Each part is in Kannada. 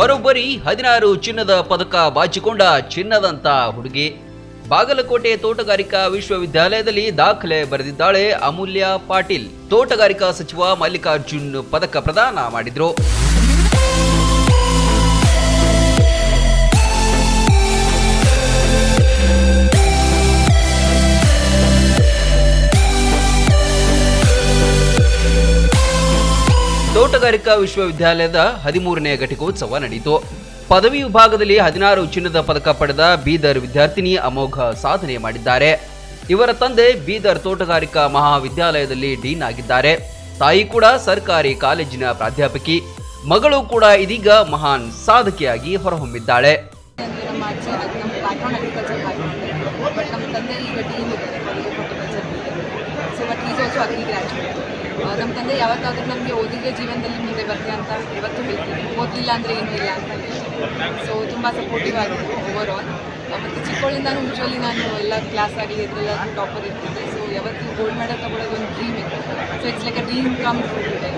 ಬರೋಬ್ಬರಿ ಹದಿನಾರು ಚಿನ್ನದ ಪದಕ ಬಾಚಿಕೊಂಡ ಚಿನ್ನದಂತ ಹುಡುಗಿ. ಬಾಗಲಕೋಟೆ ತೋಟಗಾರಿಕಾ ವಿಶ್ವವಿದ್ಯಾಲಯದಲ್ಲಿ ದಾಖಲೆ ಬರೆದಿದ್ದಾಳೆ ಅಮೂಲ್ಯ ಪಾಟೀಲ್. ತೋಟಗಾರಿಕಾ ಸಚಿವ ಮಲ್ಲಿಕಾರ್ಜುನ್ ಪದಕ ಪ್ರದಾನ ಮಾಡಿದ್ರು. ತೋಟಗಾರಿಕಾ ವಿಶ್ವವಿದ್ಯಾಲಯದ ಹದಿಮೂರನೇ ಘಟಿಕೋತ್ಸವ ನಡೆಯಿತು. ಪದವಿ ವಿಭಾಗದಲ್ಲಿ ಹದಿನಾರು ಚಿನ್ನದ ಪದಕ ಪಡೆದ ಬೀದರ್ ವಿದ್ಯಾರ್ಥಿನಿ ಅಮೋಘ ಸಾಧನೆ ಮಾಡಿದ್ದಾರೆ. ಇವರ ತಂದೆ ಬೀದರ್ ತೋಟಗಾರಿಕಾ ಮಹಾವಿದ್ಯಾಲಯದಲ್ಲಿ ಡೀನ್ ಆಗಿದ್ದಾರೆ. ತಾಯಿ ಕೂಡ ಸರ್ಕಾರಿ ಕಾಲೇಜಿನ ಪ್ರಾಧ್ಯಾಪಕಿ. ಮಗಳು ಕೂಡ ಇದೀಗ ಮಹಾನ್ ಸಾಧಕಿಯಾಗಿ ಹೊರಹೊಮ್ಮಿದ್ದಾಳೆ. ನಮ್ಮ ತಂದೆ ಯಾವತ್ತಾದ್ರೂ ನಮಗೆ ಓದಿದ್ರೆ ಜೀವನದಲ್ಲಿ ಮುಂದೆ ಬರ್ತೀಯ ಅಂತ ಇವತ್ತು ಹೇಳ್ತೀನಿ ಓದಲಿಲ್ಲ ಅಂದರೆ ಏನೂ ಇಲ್ಲ ಅಂತ ಸೊ ತುಂಬ ಸಪೋರ್ಟಿವ್ ಆಗಿದೆ ಓವರ್ ಆಲ್ ಮತ್ತು ಚಿಕ್ಕವಳಿಂದಾನು ಯೂಶ್ವಲಿ ನಾನು ಎಲ್ಲ ಕ್ಲಾಸ್ ಆಗಲಿ ಇದರೆಲ್ಲ ಟಾಪರ್ ಇರ್ತಿದ್ದೆ. ಸೊ ಯಾವತ್ತು ಗೋಲ್ಡ್ ಮೆಡಲ್ ತಗೊಳ್ಳೋದು ಒಂದು ಡ್ರೀಮ್ ಇತ್ತು. So it's like a dream come today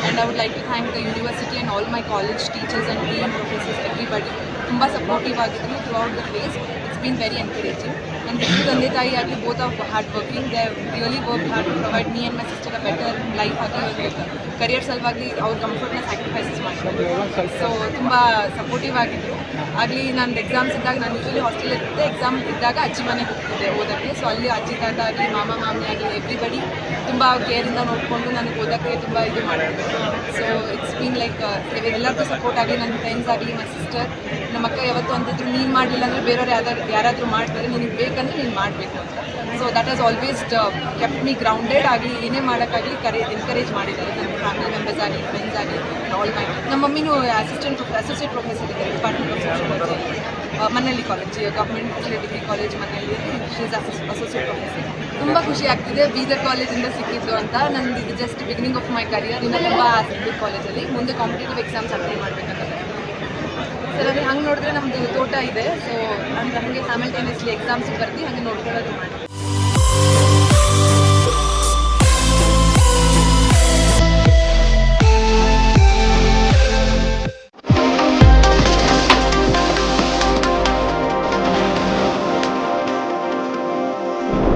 and I would like to thank the university and all my college teachers and dean professors everybody ತುಂಬ ಸಪೋರ್ಟಿವ್ ಆಗಿದ್ರು throughout the place it's been very encouraging ನನ್ನ ತಂದೆ ತಾಯಿ ಆಗಲಿ both of hard working they really work hard to provide me and my sister a better life ಆಗಲಿ ಕರಿಯರ್ ಸಲುವಾಗಿ ಅವ್ರ ಕಂಫರ್ಟ್ನ ಸ್ಯಾಕ್ರಿಫೈಸಸ್ ಮಾಡಿದ್ರು ಸೊ ತುಂಬ ಸಪೋರ್ಟಿವ್ ಆಗಿದ್ರು. ಆಗಲಿ ನಾನು ಎಕ್ಸಾಮ್ಸ್ ಇದ್ದಾಗ ನಾನು ಯೂಶಲಿ ಹಾಸ್ಟೆಲ್ ಇರ್ತಿದ್ದೆ ಎಕ್ಸಾಮ್ ಇದ್ದಾಗ ಅಜ್ಜಿ ಮನೆಗೆ ಹೋಗ್ತಿದ್ದೆ ಓದೋಕ್ಕೆ. ಸೊ ಅಲ್ಲಿ ಅಜ್ಜಿ ತಾತ ಆಗಲಿ, ಮಾಮ, ಮಾಮಿ ಆಗಲಿ ಎವ್ರಿಬಡಿ ತುಂಬ ಕೇರಿಂದ ನೋಡಿಕೊಂಡು ನನಗೆ ಓದೋಕ್ಕೆ ತುಂಬ ಇದು ಮಾಡಿದ್ರು ಸೊ ಇಟ್ಸ್ ಬೀನ್ ಲೈಕ್ ಎಲ್ಲರಿಗೂ ಸಪೋರ್ಟ್ ಆಗಲಿ ನನ್ನ ಫ್ರೆಂಡ್ಸ್ ಆಗಲಿ ಮೈ ಸಿಸ್ಟರ್ ನಮ್ಮ ಅಕ್ಕ ಯಾವತ್ತೂ ಅಂತಿದ್ರು ನೀನು ಮಾಡಲಿಲ್ಲ ಅಂದರೆ ಬೇರೆಯವ್ರು ಯಾವ್ದಾದ್ರು, ಯಾರಾದರೂ ಮಾಡ್ತಾರೆ, ನಿನಗೆ ಬೇಕಂದ್ರೆ ನೀನು ಮಾಡಬೇಕು ಅಂತ. So that has always kept me grounded ಆಗಲಿ ಏನೇ ಮಾಡೋಕ್ಕಾಗಲಿ ಕರೆ ಎನ್ಕರೇಜ್ ಮಾಡಿದ್ದಾರೆ ನಮ್ಮ ಫ್ಯಾಮಿಲಿ ಮೆಂಬರ್ಸ್ ಆಗಲಿ ಫ್ರೆಂಡ್ಸ್ ಆಗಲಿ ಆಲ್ ಮೈ ನಮ್ಮ ಮಮ್ಮಿನೂ ಅಸಿಸ್ಟೆಂಟ್ ಅಸೋಸಿಯೇಟ್ ಪ್ರೊಫೆಸರ್ ಇದ್ದಾರೆ ಡಿಪಾರ್ಟ್ಮೆಂಟ್ ಆಫ್ ಸೋಷಿಯಾಲಜಿ ಮನೇಲಿ ಕಾಲೇಜ್ ಗೌರ್ಮೆಂಟ್ ಡಿಗ್ರಿ ಕಾಲೇಜ್ ಮನೆಯಲ್ಲಿ ಶೀಸ್ ಅಸೋಸಿಯೇಟ್ ಪ್ರೊಫೆಸರ್ ತುಂಬ ಖುಷಿ ಆಗ್ತಿದೆ. ಬೀದರ್ ಕಾಲೇಜಿಂದ ಸಿಕ್ಕಿದ್ದು ಅಂತ. ನಂದು ಇದು just beginning of my career ಇನ್ನೂ ತುಂಬ ಕಾಲೇಜಲ್ಲಿ ಮುಂದೆ ಕಾಂಪಿಟೇಟಿವ್ ಎಕ್ಸಾಮ್ಸ್ ಅಪ್ಲೈ ಮಾಡಬೇಕಂತ. ನೋಡಿದ್ರೆ ನಮ್ದು ತೋಟ ಇದೆ. ಸೊ ಅಂದ್ರೆ ಹಾಗೆ ಸ್ಯಾಮಲ್ಟೇನಿಯಸ್ಲಿ ಎಕ್ಸಾಮ್ಸ್ ಬರ್ತಿ ಹಾಗೆ ನೋಡ್ಕೊಳ್ಳೋದು. ಮಾಡಿ